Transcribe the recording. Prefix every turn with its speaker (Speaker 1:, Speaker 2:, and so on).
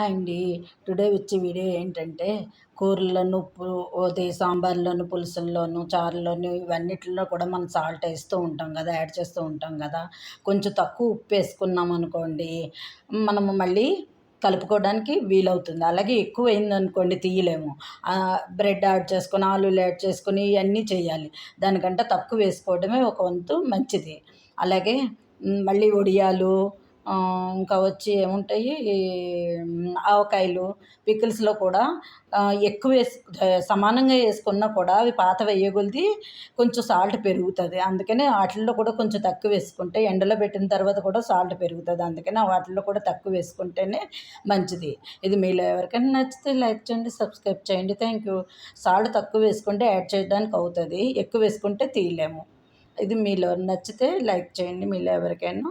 Speaker 1: Hi అండి. Today వచ్చే video ఏంటంటే కూరల్లోను అదే సాంబార్లోను పులుసుల్లోను చారులోను ఇవన్నిటిలో కూడా మనం సాల్ట్ వేస్తూ ఉంటాం కదా యాడ్ చేస్తూ ఉంటాం కదా. కొంచెం తక్కువ ఉప్పు వేసుకున్నాం అనుకోండి మనము మళ్ళీ కలుపుకోవడానికి వీలవుతుంది. అలాగే ఎక్కువ అయిందనుకోండి తీయలేము. బ్రెడ్ యాడ్ చేసుకొని ఆలులు యాడ్ చేసుకొని ఇవన్నీ చేయాలి. దానికంటే తక్కువ వేసుకోవడమే ఒక వంతు మంచిది. అలాగే మళ్ళీ ఒడియాలు ఇంకా వచ్చి ఏముంటాయి? ఆవకాయలు పికిల్స్లో కూడా ఎక్కువ వేసు సమానంగా వేసుకున్నా కూడా అవి పాత వేయగొలిది కొంచెం సాల్ట్ పెరుగుతుంది. అందుకనే వాటిల్లో కూడా కొంచెం తక్కువ వేసుకుంటే ఎండలో పెట్టిన తర్వాత కూడా సాల్ట్ పెరుగుతుంది. అందుకని వాటిల్లో కూడా తక్కువ వేసుకుంటేనే మంచిది. ఇది మీలో ఎవరికైనా నచ్చితే లైక్ చేయండి సబ్స్క్రైబ్ చేయండి. Thank you. సాల్ట్ తక్కువ వేసుకుంటే యాడ్ చేయడానికి అవుతుంది. ఎక్కువ వేసుకుంటే తీయలేము. ఇది మీలో నచ్చితే లైక్ చేయండి. మీలో ఎవరికైనా